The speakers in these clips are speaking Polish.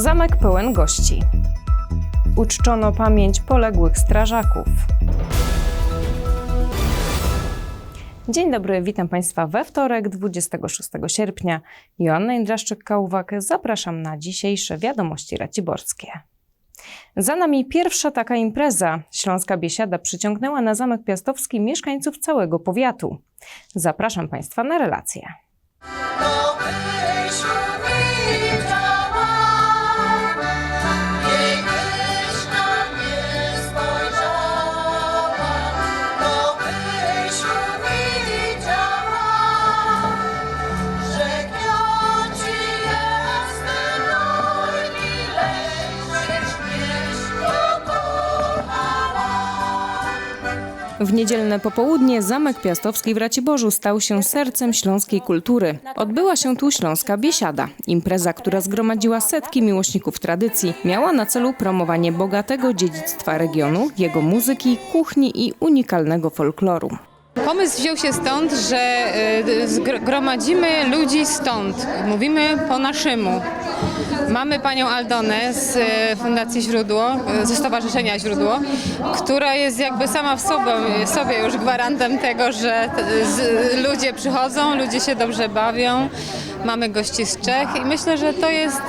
Zamek pełen gości. Uczczono pamięć poległych strażaków. Dzień dobry, witam Państwa we wtorek, 26 sierpnia. Joanna Indraszczyk-Kałwak, zapraszam na dzisiejsze wiadomości raciborskie. Za nami pierwsza taka impreza. Śląska Biesiada przyciągnęła na Zamek Piastowski mieszkańców całego powiatu. Zapraszam Państwa na relację. To W niedzielne popołudnie Zamek Piastowski w Raciborzu stał się sercem śląskiej kultury. Odbyła się tu Śląska Biesiada. Impreza, która zgromadziła setki miłośników tradycji, miała na celu promowanie bogatego dziedzictwa regionu, jego muzyki, kuchni i unikalnego folkloru. Pomysł wziął się stąd, że y, zgromadzimy ludzi stąd. Mówimy po naszemu. Mamy panią Aldonę z y, Fundacji Źródło, y, ze Stowarzyszenia Źródło, która jest jakby sama w sobie, sobie już gwarantem tego, że ludzie przychodzą, ludzie się dobrze bawią. Mamy gości z Czech i myślę, że to jest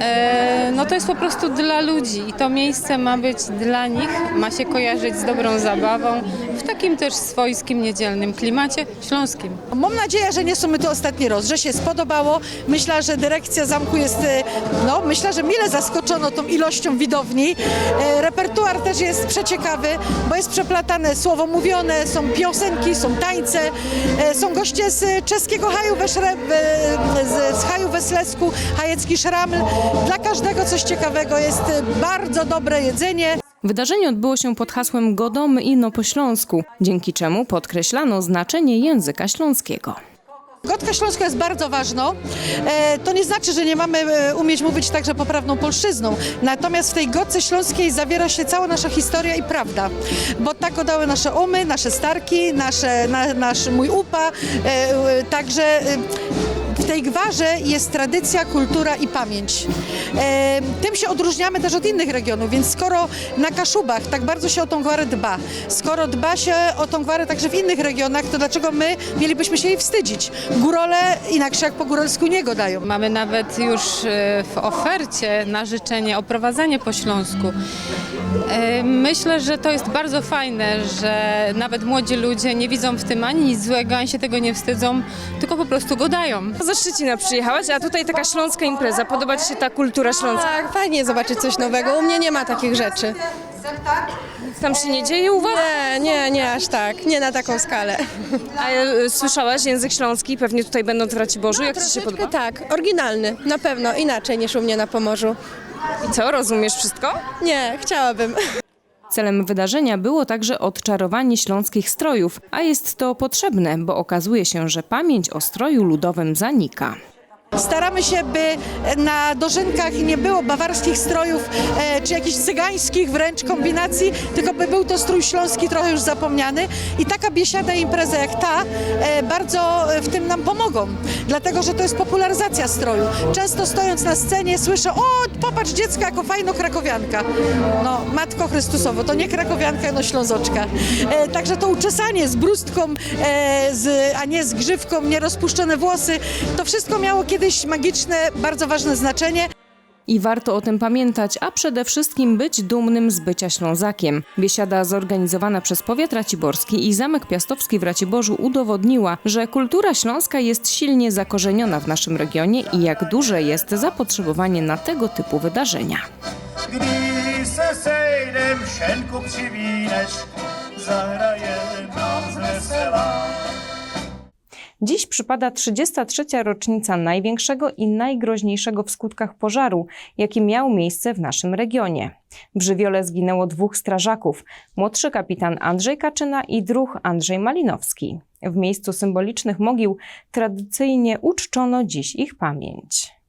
E, no to jest po prostu dla ludzi i to miejsce ma być dla nich, ma się kojarzyć z dobrą zabawą w takim też swojskim, niedzielnym klimacie śląskim. Mam nadzieję, że nie są my tu ostatni raz, że się spodobało. Myślę, że dyrekcja zamku jest, e, no myślę, że mile zaskoczono tą ilością widowni. E, Repertuar też jest przeciekawy, bo jest przeplatane słowo mówione, są piosenki, są tańce, e, są goście z czeskiego haju we Szre, we- z, haju we Slesku, hajecki szraml. Dla każdego coś ciekawego jest bardzo dobre jedzenie. Wydarzenie odbyło się pod hasłem Godomy ino po śląsku, dzięki czemu podkreślano znaczenie języka śląskiego. Gotka śląska jest bardzo ważna. E, to nie znaczy, że nie mamy e, umieć mówić także poprawną polszczyzną. Natomiast w tej gotce śląskiej zawiera się cała nasza historia i prawda. Bo tak go dały nasze umy, nasze starki, nasze, na, nasz mój upa. E, także w tej gwarze jest tradycja, kultura i pamięć. E, tym się odróżniamy też od innych regionów, więc skoro na Kaszubach tak bardzo się o tą gwarę dba, skoro dba się o tą gwarę także w innych regionach, to dlaczego my mielibyśmy się jej wstydzić? Górole inaczej jak po góralsku nie go dają. Mamy nawet już e, w ofercie na życzenie oprowadzenie po śląsku. E, Myślę, że to jest bardzo fajne, że nawet młodzi ludzie nie widzą w tym ani nic złego, ani się tego nie wstydzą, tylko po prostu go dają. Ze Szczecina przyjechałaś, a tutaj taka śląska impreza. Podoba Ci się ta kultura śląska? Tak, fajnie zobaczyć coś nowego. U mnie nie ma takich rzeczy. Nic tam się nie dzieje u Was? Nie, nie, nie aż tak. Nie na taką skalę. A e, słyszałaś język śląski, pewnie tutaj będąc w Raciborzu. Jak Ci się Troszeczkę podoba? tak, oryginalny. Na pewno inaczej niż u mnie na Pomorzu. I co, rozumiesz wszystko? Nie, chciałabym. Celem wydarzenia było także odczarowanie śląskich strojów, a jest to potrzebne, bo okazuje się, że pamięć o stroju ludowym zanika. Staramy się, by na dożynkach nie było bawarskich strojów, e, czy jakichś cygańskich wręcz kombinacji, tylko by był to strój śląski trochę już zapomniany. I taka biesiada impreza jak ta e, bardzo w tym nam pomogą, dlatego że to jest popularyzacja stroju. Często stojąc na scenie słyszę, o popatrz dziecko jako fajno krakowianka. No Matko Chrystusowo, to nie krakowianka, no ślązoczka. E, także to uczesanie z brustką, e, a nie z grzywką, nierozpuszczone włosy, to wszystko miało kiedyś magiczne, bardzo ważne znaczenie. I warto o tym pamiętać, a przede wszystkim być dumnym z bycia Ślązakiem. Biesiada zorganizowana przez Powiat Raciborski i Zamek Piastowski w Raciborzu udowodniła, że kultura śląska jest silnie zakorzeniona w naszym regionie i jak duże jest zapotrzebowanie na tego typu wydarzenia. Gdy se sejdem sienku przywinesz, zagrajemy nam z wesela. Dziś przypada 33. rocznica największego i najgroźniejszego w skutkach pożaru, jaki miał miejsce w naszym regionie. W żywiole zginęło dwóch strażaków, młodszy kapitan Andrzej Kaczyna i druh Andrzej Malinowski. W miejscu symbolicznych mogił tradycyjnie uczczono dziś ich pamięć.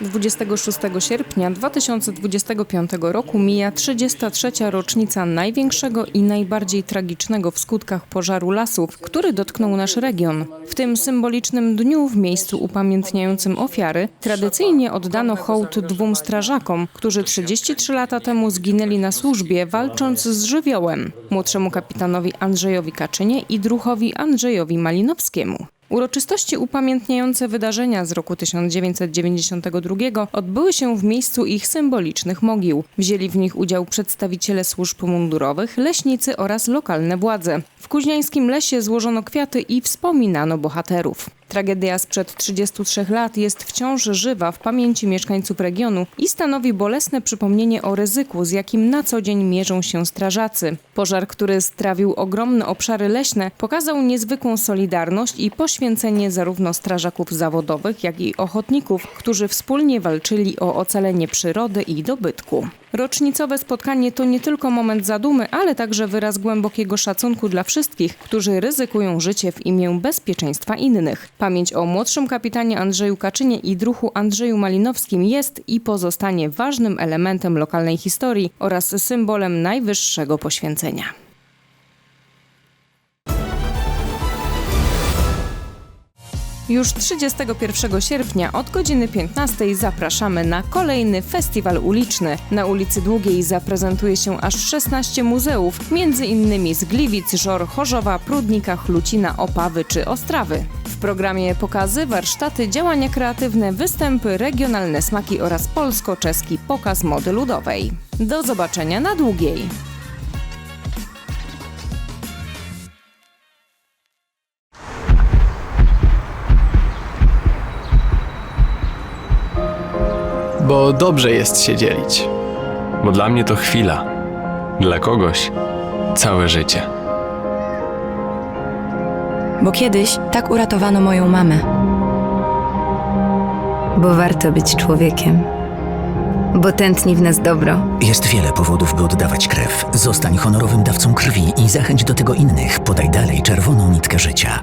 26 sierpnia 2025 roku mija 33. rocznica największego i najbardziej tragicznego w skutkach pożaru lasów, który dotknął nasz region. W tym symbolicznym dniu w miejscu upamiętniającym ofiary tradycyjnie oddano hołd dwóm strażakom, którzy 33 lata temu zginęli na służbie walcząc z żywiołem, młodszemu kapitanowi Andrzejowi Kaczynie i druhowi Andrzejowi Malinowskiemu. Uroczystości upamiętniające wydarzenia z roku 1992 odbyły się w miejscu ich symbolicznych mogił. Wzięli w nich udział przedstawiciele służb mundurowych, leśnicy oraz lokalne władze. W kuźniańskim lesie złożono kwiaty i wspominano bohaterów. Tragedia sprzed 33 lat jest wciąż żywa w pamięci mieszkańców regionu i stanowi bolesne przypomnienie o ryzyku, z jakim na co dzień mierzą się strażacy. Pożar, który strawił ogromne obszary leśne, pokazał niezwykłą solidarność i poświęcenie zarówno strażaków zawodowych, jak i ochotników, którzy wspólnie walczyli o ocalenie przyrody i dobytku. Rocznicowe spotkanie to nie tylko moment zadumy, ale także wyraz głębokiego szacunku dla wszystkich, którzy ryzykują życie w imię bezpieczeństwa innych. Pamięć o młodszym kapitanie Andrzeju Kaczynie i druhu Andrzeju Malinowskim jest i pozostanie ważnym elementem lokalnej historii oraz symbolem najwyższego poświęcenia. Już 31 sierpnia od godziny 15 zapraszamy na kolejny festiwal uliczny. Na ulicy Długiej zaprezentuje się aż 16 muzeów, innymi z Gliwic, Żor, Chorzowa, Prudnika, Chlucina, Opawy czy Ostrawy. W programie pokazy, warsztaty, działania kreatywne, występy, regionalne smaki oraz polsko-czeski pokaz mody ludowej. Do zobaczenia na Długiej. Bo dobrze jest się dzielić. Bo dla mnie to chwila. Dla kogoś całe życie. Bo kiedyś tak uratowano moją mamę. Bo warto być człowiekiem. Bo tętni w nas dobro. Jest wiele powodów, by oddawać krew. Zostań honorowym dawcą krwi i zachęć do tego innych. Podaj dalej czerwoną nitkę życia.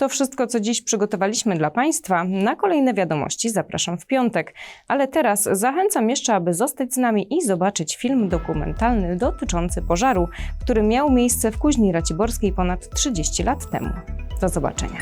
To wszystko, co dziś przygotowaliśmy dla Państwa. Na kolejne wiadomości zapraszam w piątek. Ale teraz zachęcam jeszcze, aby zostać z nami i zobaczyć film dokumentalny dotyczący pożaru, który miał miejsce w Kuźni Raciborskiej ponad 30 lat temu. Do zobaczenia.